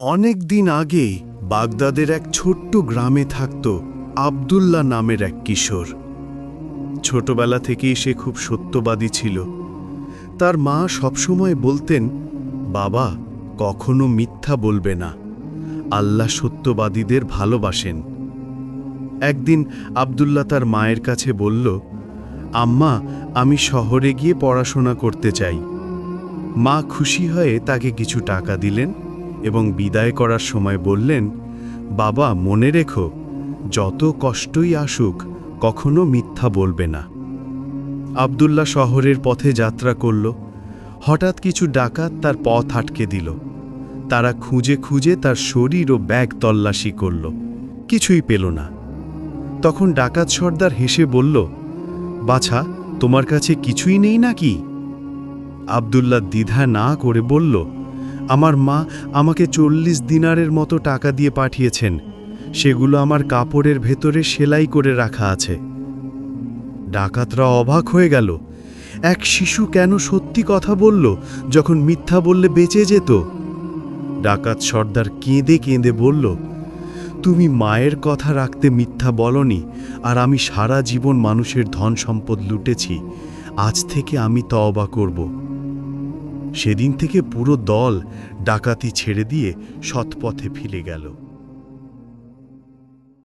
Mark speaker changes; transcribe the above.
Speaker 1: অনেক দিন আগে বাগদাদের এক ছোট্ট গ্রামে থাকত আবদুল্লাহ নামের এক কিশোর। ছোটবেলা থেকেই সে খুব সত্যবাদী ছিল। তার মা সবসময় বলতেন, বাবা, কখনো মিথ্যা বলবে না। আল্লাহ সত্যবাদীদের ভালোবাসেন। একদিন আবদুল্লাহ তার মায়ের কাছে বলল, আম্মা, আমি শহরে গিয়ে পড়াশোনা করতে চাই। মা খুশি হয়ে তাকে কিছু টাকা দিলেন এবং বিদায় করার সময় বললেন, বাবা, মনে রেখো, যত কষ্টই আসুক, কখনো মিথ্যা বলবে না। আবদুল্লাহ শহরের পথে যাত্রা করল। হঠাৎ কিছু ডাকাত তার পথ আটকে দিল। তারা খুঁজে খুঁজে তার শরীর ও ব্যাগ তল্লাশি করল। কিছুই পেল না। তখন ডাকাত সর্দার হেসে বলল, বাছা, তোমার কাছে কিছুই নেই নাকি? আবদুল্লাহ দ্বিধা না করে বলল আমার মা আমাকে চল্লিশ দিনারের মতো টাকা দিয়ে পাঠিয়েছেন। সেগুলো আমার কাপড়ের ভেতরে সেলাই করে রাখা আছে। ডাকাতরা অবাক হয়ে গেল। এক শিশু কেন সত্যি কথা বলল যখন মিথ্যা বললে বেঁচে যেত? ডাকাত সর্দার কেঁদে কেঁদে বলল, তুমি মায়ের কথা রাখতে মিথ্যা বলনি, আর আমি সারা জীবন মানুষের ধন সম্পদ লুটেছি। আজ থেকে আমি তওবা করব। সেদিন থেকে পুরো দল ডাকাতি ছেড়ে দিয়ে সৎপথে ফিরে গেল।